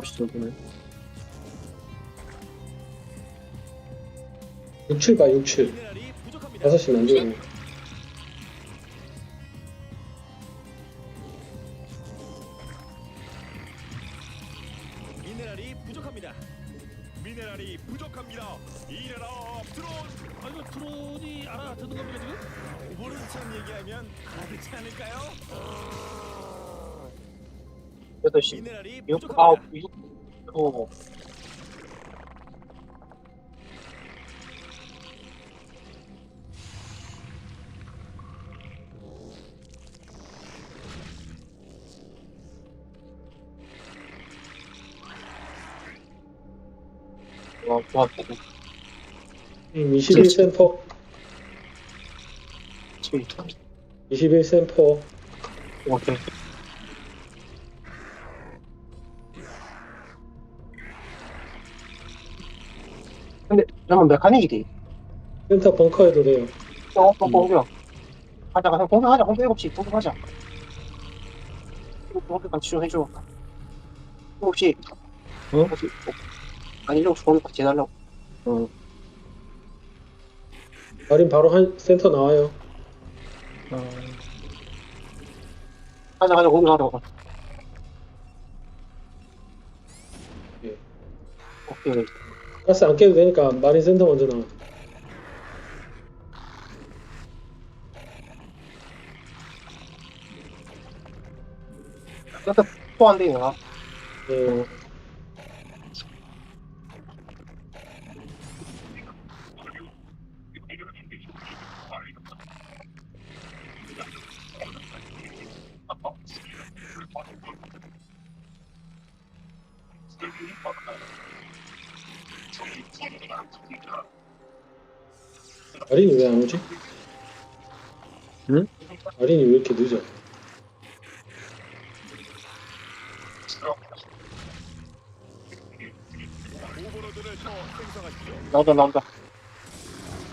9시 정도네. 6, 7 봐, 6, 7. 미네랄이 부족합니다. 5시면 안 되네. 미네랄이 부족합니다. 미네랄이 부족합니다. 이래라 드론. 아 이거 드론이 알아듣는 겁니까 지금? 모르는 척 얘기하면 알아듣지 않을까요? 8시. 미네랄이 6, 부족합니다. 9, 6, 5. 와, 좋았다. 음, 21 샘퍼. 7. 21 샘퍼. 오케이. 잠깐만, 메카닉이 돼. 센터 벙커 해도 돼요. 어, 어, 공격. 하자, 그냥 공격하자, 공격 7시, 공격하자. 공격만 치료해줘. 7시. 어? 혹시, 아니, 이러고 공격 같이 해달라고. 어, 마린 바로 한 센터 나와요. 아, 가자, 가자, 공격하자고. 예. 오케이. 가스 안 깨도 되니까 마린 센터 먼저 나와. 일단, 또안 돼요. 예. 마린이 왜 안 오지? 응? 마린이 왜 이렇게 늦어? 나온다, 나온다.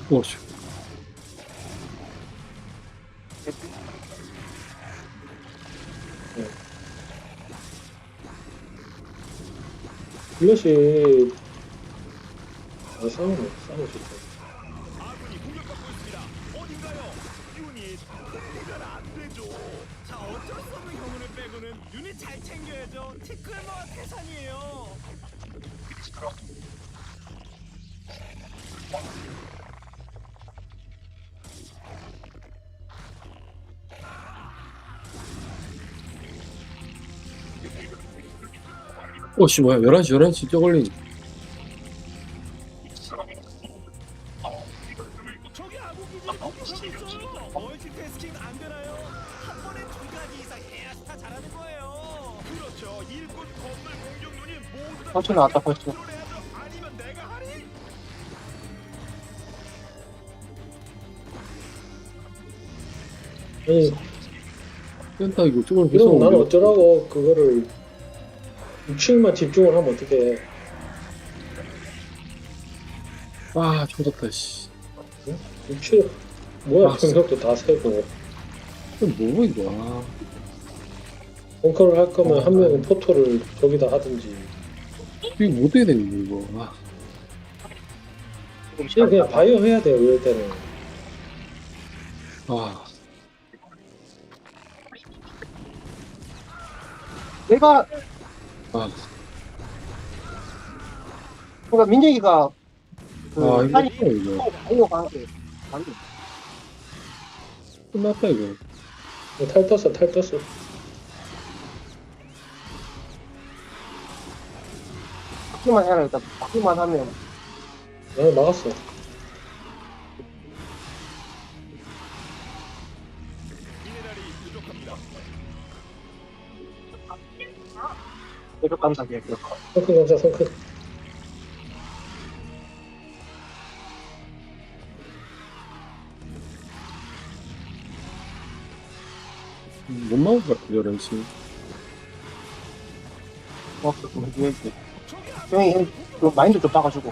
오 씨. 플래시 아 싸우네 싸우고 싶다 아군이 공격받고 있습니다. 어딘가요? 유닛 공격은 안 되죠. 자 어쩔 수 없는 경우를 빼고는 유닛 잘 챙겨야죠. 티끌모아 태산이에요. 오씨, 뭐야. 11시, 11시 쪄걸리 벌써 나왔다, 하리. 아니 센터 이거 쪽을 계속 이러면 나는 올려. 어쩌라고 그거를 6층만 집중을 하면 어떡해 아, 조졌다, 씨. 6층 뭐야 아, 병력도 다 세고 이거 뭐, 이거. 아, 벙커를 할 거면 어, 한 명은 포토를 저기다 하든지 이거 못 해야 되는 거, 이거. 아, 그냥, 그냥 바이오 해야 돼요 이럴 때는 아. 내가, 아, 그러니까 민혁이가, 그, 아, 이거, 아니, 이거. 아니요, 가는데. 안 돼. 끝났다, 이거. 탈 떴어 탈 떴어 바퀴만 해라, 일단. 바퀴만 하면. 나는 막았어 미네랄이 부족합니다. 계속 간다, 계속. 성큰 감사 성큰 못 막을 것 같아, 11시. 어, 그럼 민 형이 형이 그 마인드 좀 빠가지고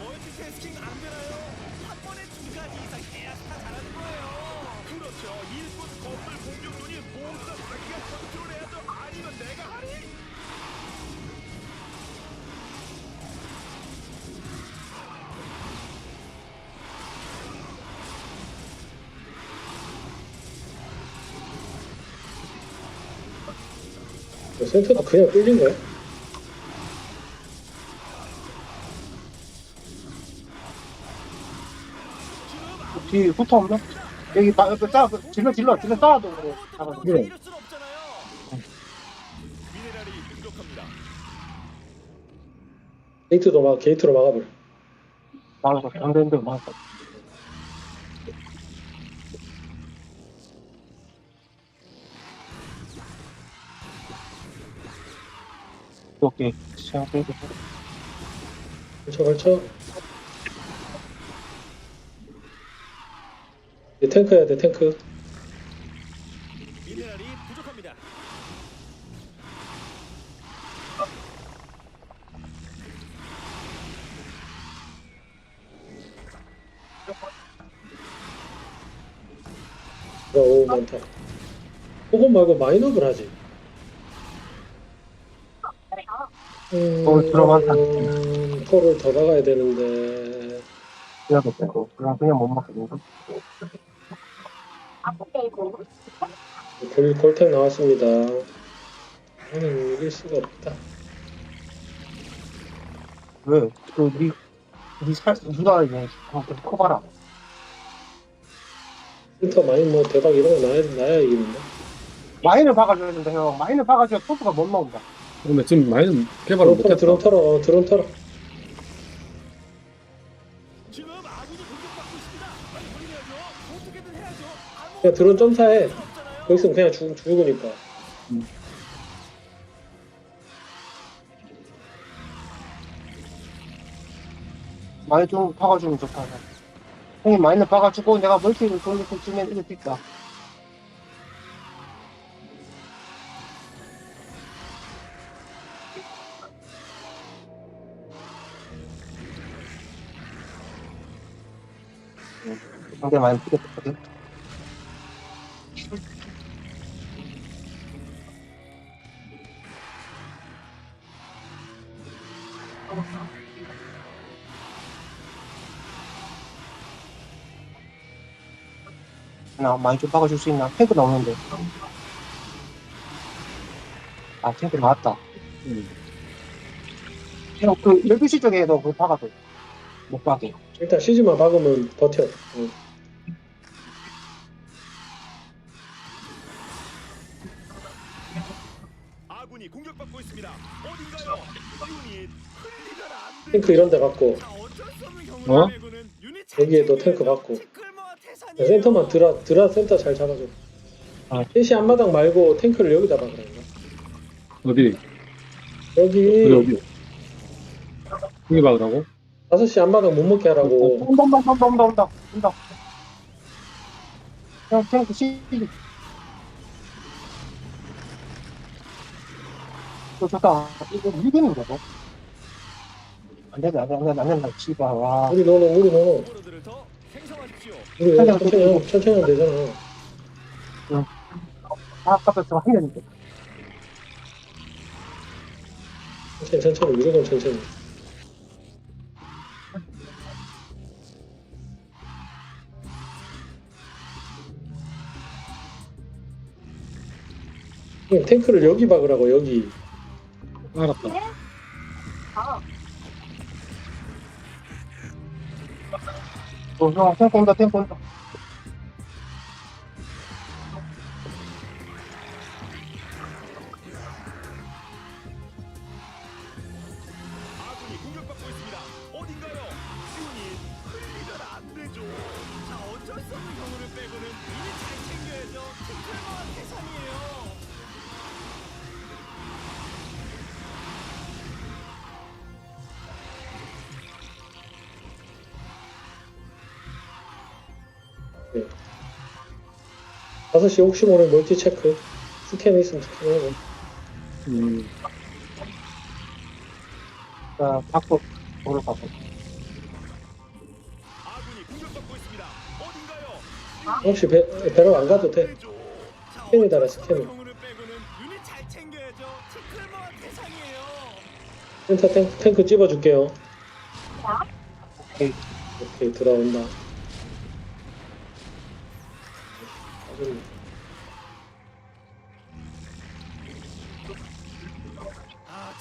센터도 그냥 끌린 거야? 뒤에 후터 없나? 여기 바, 그, 싸, 그, 질러, 질러, 질러 싸워도 그래. 잡아줘. 그래. 게이트도 막 게이트로 막아버려. 안 되는데 막았어. 오케이. 끌고. 걸쳐 걸쳐. 얘 탱크 해야 돼 탱크. 미네랄이 부족합니다. 오 많다. 그거 말고 마이너블 하지. 음, 어, 들어간다. 음, 포를 더 나가야 되는데. 해야겠다, 이거. 그냥, 그냥 못 먹겠는데. 골, 골탱 나왔습니다. 나는 이길 수가 없다. 왜? 그, 니, 니 살, 니가 이제, 커봐라. 센터 많이 뭐 대박 이런 거 나야, 나야 이기는데. 마인을 박아줘야 된다, 형. 마인을 박아줘야 토스가 못 나온다. 근데 지금 많이 개발을 못했어. 드론 털어, 어, 드론 털어. 그냥 드론 점사해. 거기 있으면 그냥 죽, 죽으니까. 마인 좀 박아주면 좋다. 형이 마인을 박아주고 내가 멀티를 돌리고 주면 수 있다. 응, 상대 많이 피겠거든. 나 많이 좀 박아줄 수 있나? 탱크 나오는데. 아, 탱크 나왔다. 음. 형, 그, 12시 쪽에도 그 박아도. 못 박게. 일단 CG만 박으면 버텨. 응. 받고 있습니다. 어딘가요? 유닛 흘리면 안 돼. 탱크 이런 데 갖고. 자, 어쩔 수 없는 어? 경우를 내고는 유닛 여기에도 탱크 태산이에요. 센터만 드라, 드라 센터 잘 잡아줘. 아. 셋이 앞마당 말고 탱크를 여기다 박으라니까. 어디? 여기 어디? 여기 박으라고? 5시 앞마당 못 먹게 하라고. 온다, 온다, 온다, 온다, 온다, 온다. 형, 탱크 시, 어, 좋다. 이거 이기는 거고. 안 된다, 안 된다, 안 된다, 씨발, 와. 우리 노노, 우리 더 생성하십시오. 우리 왜 천천히, 하면- 천천히 하면 되잖아. 아까부터 한 년인데. 천천히, 천천히, 무조건 천천히. 형, 탱크를 여기 박으라고, 여기. 알았다. 어, 형, 탱크 온다, 탱크 온다. 다섯 시 혹시 모르는 멀티 체크. 스캔 있으면 스캔하고. 음. 자, 바꿔, 오를 바꿔. 아군이 공격받고 있습니다. 어딘가요? 혹시 배, 배로 안 가도 돼. 스캔이 달아. 경우를 빼고는 잘 챙겨야죠. 티끌모아 태산이에요. 센터 탱크, 탱크 찝어줄게요. 오케이. 오케이, 들어온다.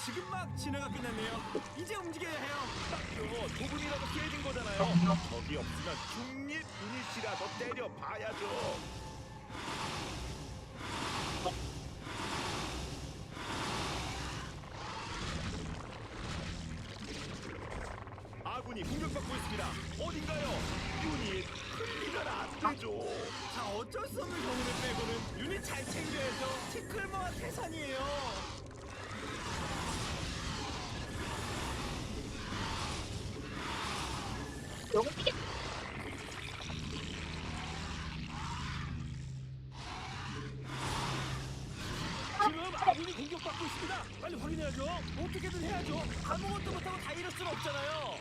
지금 막 진화가 끝났네요. 이제 움직여야 해요. 딱요 조금이라도 깨진 거잖아요. 적이 없으면 중립 유닛이라도 때려 봐야죠. 지금 아군이 공격받고 있습니다. 빨리 확인해야죠. 어떻게든 해야죠. 아무것도 못하고 다 이럴 수는 없잖아요.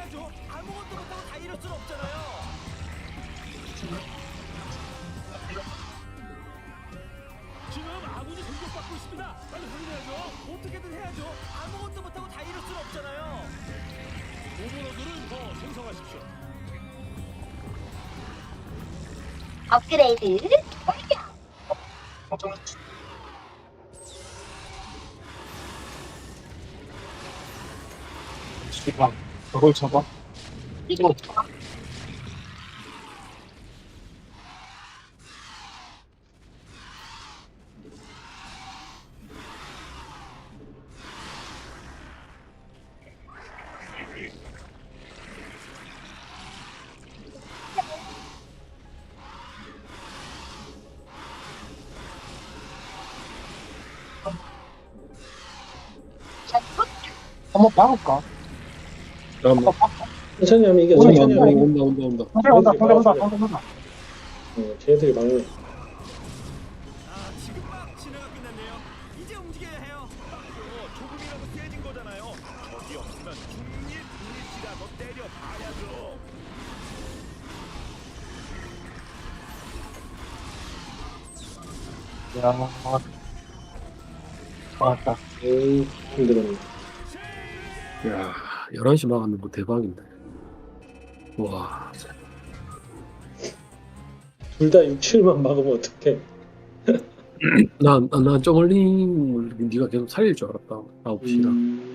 해야죠. 아무것도 못하고 다 이럴 순 없잖아요. 지금 아군이 공격받고 있습니다. 빨리 확인해야죠. 어떻게든 해야죠. 아무것도 못하고 다 이럴 순 없잖아요. 오버로드를 더 생성하십시오. 업그레이드 씨발 저걸 잡아? 이거 한번 박을까? 잠깐만. 천천히 하면 이겨. 오늘 천천히 하면 이겨. 온다, 온다, 온다. 동생 온다 온다 온다 어, 쟤네들이 막네. 아 지금 막 진화가 끝났네요. 이제 움직여야 해요. 딱요 조금이라도 깨진 거잖아요. 적이 없으면 중립 유닛이라도 때려 봐야죠. 야 맞다 에이, 힘들었네. 야, 11시 막았는 거 대박인데. 와, 둘 다 6, 7만 막으면 어떡해. 난, 난, 저 멀리, 네가 계속 살릴 줄 알았다. 9시랑. 음.